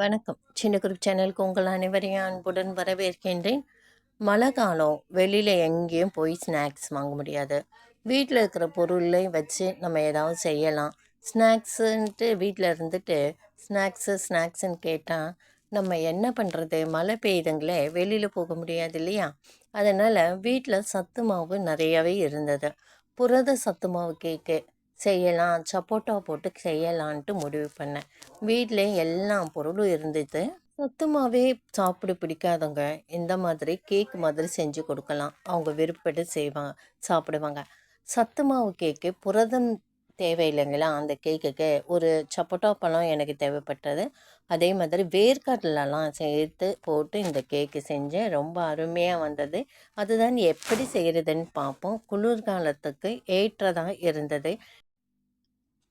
வணக்கம். சின்ன குரூப் சேனலுக்கு உங்கள் அனைவரையும் அன்புடன் வரவேற்கின்றேன். மழை காலம் வெளியில் எங்கேயும் போய் ஸ்நாக்ஸ் வாங்க முடியாது. வீட்டில் இருக்கிற பொருளை வச்சு நம்ம ஏதாவது செய்யலாம். ஸ்நாக்ஸுன்ட்டு வீட்டில் இருந்துட்டு ஸ்நாக்ஸு ஸ்நாக்ஸுன்னு கேட்டால் நம்ம என்ன பண்ணுறது மழை பெய்யுதுங்களே வெளியில் போக முடியாது இல்லையா? அதனால் வீட்டில் சத்து மாவு நிறையவே இருந்தது. புரத சத்து மாவு கேக்கு. செய்யலாம் சப்போட்டா போட்டு செய்யலான்ட்டு முடிவு பண்ணேன். வீட்டில் எல்லா பொருளும் இருந்தது. சுத்தமாகவே சாப்பிட பிடிக்காதவங்க இந்த மாதிரி கேக் மாதிரி செஞ்சு கொடுக்கலாம். அவங்க விருப்பப்பட்டு செய்வாங்க சாப்பிடுவாங்க. சத்து மாவு கேக்கு புரதம் தேவையில்லைங்களா அந்த கேக்குக்கு ஒரு சப்போட்டா பழம் எனக்கு தேவைப்பட்டது. அதே மாதிரி வேர்க்கடலெலாம் சேர்த்து போட்டு இந்த கேக்கு செஞ்சேன். ரொம்ப அருமையாக வந்தது. அதுதான் எப்படி செய்கிறதுன்னு பார்ப்போம். குளிர்காலத்துக்கு ஏற்றதாக இருந்தது.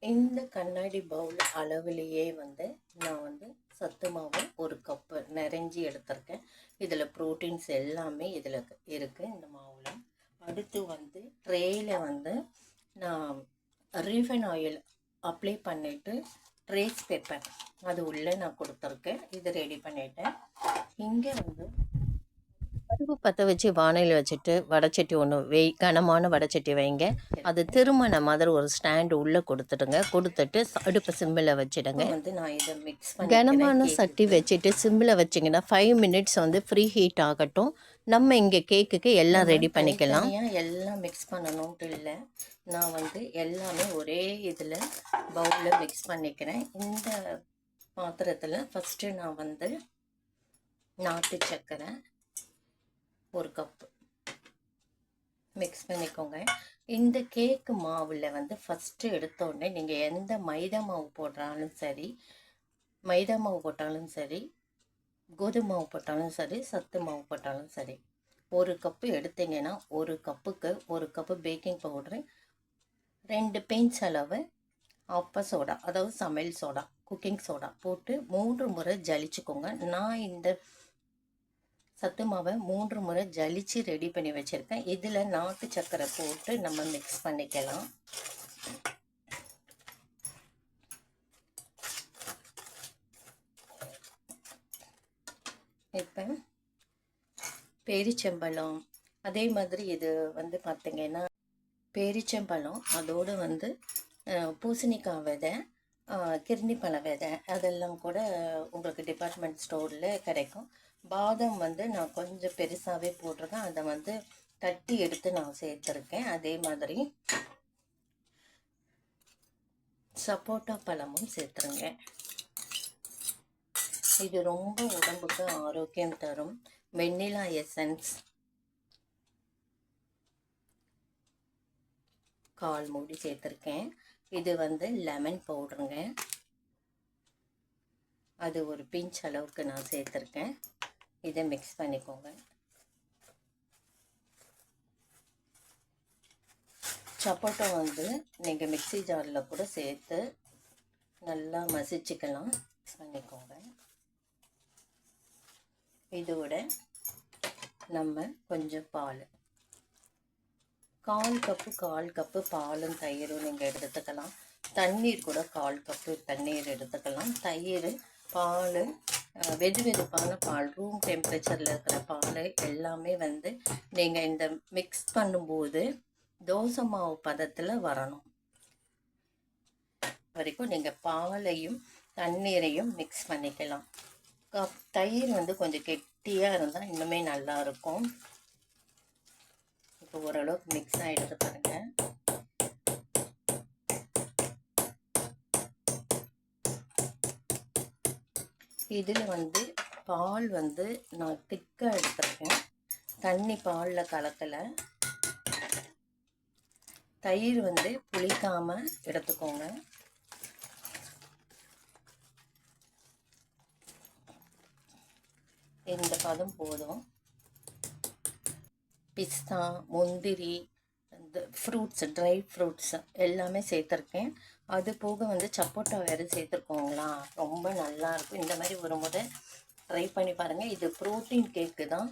இந்த கண்ணாடி பவுல் அளவுலேயே வந்து நான் வந்து சத்து மாவு ஒரு கப்பு நிறைஞ்சி எடுத்திருக்கேன். இதில் ப்ரோட்டீன்ஸ் எல்லாமே இதில் இருக்குது இந்த மாவில். அடுத்து வந்து ட்ரேயில் வந்து நான் ரீஃபைன் ஆயில் அப்ளை பண்ணிவிட்டு ட்ரேஸ் பேப்பர் அது உள்ளே நான் கொடுத்துருக்கேன். இது ரெடி பண்ணிட்டேன். இங்கே வந்து அடுப்பு பற்ற வச்சு வானையில் வச்சுட்டு வடைச்சட்டி ஒன்று வை கனமான வடைச்சட்டி வைங்க. அது திருமண மாதிரி ஒரு ஸ்டாண்டு உள்ளே கொடுத்துடுங்க. கொடுத்துட்டு அடுப்பை சிம்மில் வச்சிடுங்க. வந்து நான் இதை மிக்ஸ் கனமான சட்டி வச்சுட்டு சிம்மில் வச்சிங்கன்னா ஃபைவ் மினிட்ஸ் வந்து ஃப்ரீ ஹீட் ஆகட்டும். நம்ம இங்கே கேக்குக்கு எல்லாம் ரெடி பண்ணிக்கலாம். எல்லாம் மிக்ஸ் பண்ணணுன்ட்டு இல்லை. நான் வந்து எல்லாமே ஒரே இதில் பவுலில் மிக்ஸ் பண்ணிக்கிறேன். இந்த பாத்திரத்தில் ஃபஸ்ட்டு நான் வந்து நாட்டு சர்க்கரை ஒரு கப்பு. மிக்ஸ் பண்ணிக்கோங்க. இந்த கேக்கு மாவில் வந்து ஃபஸ்ட்டு எடுத்தோடனே நீங்கள் எந்த மைதா மாவு போடுறாலும் சரி மைதா மாவு போட்டாலும் சரி கோதுமை மாவு போட்டாலும் சரி சத்து மாவு போட்டாலும் சரி ஒரு கப்பு எடுத்தீங்கன்னா ஒரு கப்புக்கு ஒரு கப்பு பேக்கிங் பவுட்ரு ரெண்டு பெயிண்ட்ஸ் அளவு அப்ப சோடா அதாவது சமையல் சோடா குக்கிங் சோடா போட்டு மூன்று முறை ஜலிச்சுக்கோங்க. நான் இந்த சத்து மாவை மூன்று முறை ஜலிச்சு ரெடி பண்ணி வச்சுருக்கேன். இதில் நாட்டு சர்க்கரை போட்டு நம்ம மிக்ஸ் பண்ணிக்கலாம். இப்போ பேரிச்சம்பழம் அதே மாதிரி இது வந்து பார்த்திங்கன்னா பேரிச்சம்பழம் அதோடு வந்து பூசணிக்காய் விதை அஹ், கிர்ணிப்பழ விதை அதெல்லாம் கூட உங்களுக்கு டிபார்ட்மெண்ட் ஸ்டோரில் கிடைக்கும். பாதாம் வந்து நான் கொஞ்சம் பெருசாகவே போட்டிருக்கேன். அதை வந்து தட்டி எடுத்து நான் சேர்த்துருக்கேன். அதே மாதிரி சப்போட்டா பழமும் சேர்த்துருங்க. இது ரொம்ப உடம்புக்கு ஆரோக்கியம் தரும். Vanilla essence. கால் மூடி சேர்த்துருக்கேன். இது வந்து லெமன் பவுடருங்க. அது ஒரு பிஞ்ச் அளவுக்கு நான் சேர்த்துருக்கேன். இதை மிக்ஸ் பண்ணிக்கோங்க. சப்போட்டா வந்து நீங்கள் மிக்ஸி ஜாரில் கூட சேர்த்து நல்லா மசிச்சுக்கலாம். மிக்ஸ் பண்ணிக்கோங்க. இதோட நம்ம கொஞ்சம் பால். கால் கப்பு கால் கப்பு பாலும் தயிரும் நீங்கள் எடுத்துக்கலாம். தண்ணீர் கூட கால் கப்பு தண்ணீர் எடுத்துக்கலாம். தயிர் பால் வெது வெதுப்பான பால் ரூம் டெம்பரேச்சரில் இருக்கிற பால் எல்லாமே வந்து நீங்கள் இந்த மிக்ஸ் பண்ணும்போது தோசை மாவு பதத்தில் வரணும். வரைக்கும் நீங்கள் பாலையும் தண்ணீரையும் மிக்ஸ் பண்ணிக்கலாம். கப் தயிர் வந்து கொஞ்சம் கெட்டியாக இருந்தால் இன்னுமே நல்லாயிருக்கும் இப்போ ஓரளவுக்கு மிக்ஸ் ஆகிடுது பாருங்கள் இதில் வந்து பால் வந்து நான் திக்காக எடுத்துருக்கேன். தண்ணி பாலில் கலக்கலை. தயிர் வந்து புளிக்காமல் எடுத்துக்கோங்க. இந்த பதம் போதும். பிஸ்தா முந்திரி ஃப்ரூட்ஸ் ட்ரை ஃப்ரூட்ஸ் எல்லாமே சேர்த்துருக்கேன். அது போக வந்து சப்போட்டா வேறு சேர்த்துருக்கோங்களா? ரொம்ப நல்லாயிருக்கும் இந்த மாதிரி ஒரு முறை ட்ரை பண்ணி பாருங்கள் இது ப்ரோட்டீன் கேக்கு தான்.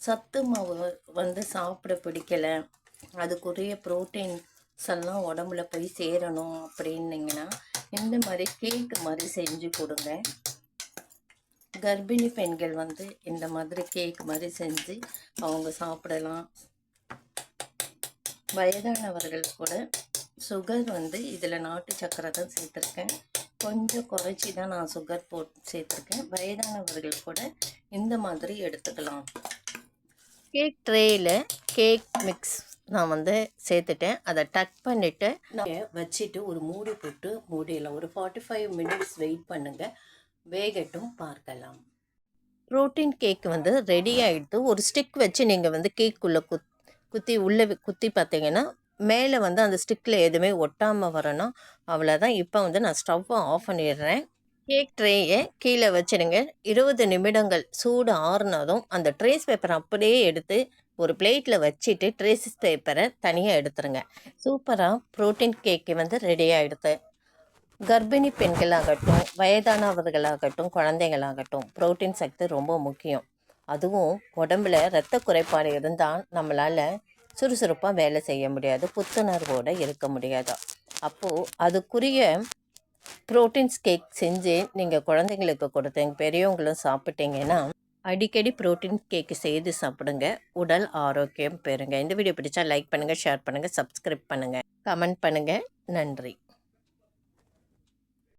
சத்து மாவு வந்து சாப்பிட பிடிக்கலை. அதுக்குரிய ப்ரோட்டீன்ஸ் எல்லாம் உடம்புல போய் சேரணும் அப்படின்னீங்கன்னா இந்த மாதிரி கேக்கு மாதிரி செஞ்சு கொடுங்க. கர்ப்பிணி பெண்கள் வந்து இந்த மாதிரி கேக் மாதிரி செஞ்சு அவங்க சாப்பிடலாம். வயதானவர்கள் கூட சுகர் வந்து இதில் நாட்டு சக்கரை தான் சேர்த்துருக்கேன். கொஞ்சம் குறைச்சி தான் நான் சுகர் போட்டு சேர்த்துருக்கேன். வயதானவர்கள் கூட இந்த மாதிரி எடுத்துக்கலாம். கேக் ட்ரேயில் கேக் மிக்ஸ் நான் வந்து சேர்த்துட்டேன். அதை டக் பண்ணிவிட்டு நான் வச்சுட்டு ஒரு மூடி போட்டு மூடியில் ஒரு ஃபார்ட்டி ஃபைவ் மினிட்ஸ் வெயிட் பண்ணுங்கள் வேகட்டும் பார்க்கலாம். ப்ரோட்டீன் கேக் வந்து ரெடி ஆகிடுது ஒரு ஸ்டிக் வச்சு நீங்கள் வந்து கேக்குள்ளே குத் குத்தி உள்ளே குத்தி பார்த்தீங்கன்னா மேலே வந்து அந்த ஸ்டிக்கில் எதுவுமே ஒட்டாமல் வரணும். அவ்வளோதான் இப்போ வந்து நான் ஸ்டவ்வை ஆஃப் பண்ணிடுறேன். கேக் ட்ரேயை கீழே வச்சுடுங்க இருபது நிமிடங்கள் சூடு ஆறுனதும் அந்த ட்ரேஸ் பேப்பரை அப்படியே எடுத்து ஒரு பிளேட்டில் வச்சுட்டு ட்ரேஸ் பேப்பரை தனியாக எடுத்துருங்க. சூப்பராக ப்ரோட்டீன் கேக்கு வந்து ரெடி ஆகிடுது கர்ப்பிணி பெண்களாகட்டும் வயதானவர்களாகட்டும் குழந்தைங்களாகட்டும் புரோட்டீன் சக்தி ரொம்ப முக்கியம். அதுவும் உடம்புல இரத்த குறைபாடு இருந்தால் நம்மளால் சுறுசுறுப்பாக வேலை செய்ய முடியாது புத்துணர்வோடு இருக்க முடியாது. அப்போது அதுக்குரிய ப்ரோட்டீன்ஸ் கேக் செஞ்சு நீங்கள் குழந்தைங்களுக்கு கொடுத்தீங்க பெரியவங்களும் சாப்பிட்டீங்கன்னா அடிக்கடி ப்ரோட்டீன் கேக்கு செய்து சாப்பிடுங்க. உடல் ஆரோக்கியம் பெறுங்க. இந்த வீடியோ பிடிச்சா லைக் பண்ணுங்கள் ஷேர் பண்ணுங்கள் சப்ஸ்கிரைப் பண்ணுங்கள் கமெண்ட் பண்ணுங்கள் நன்றி.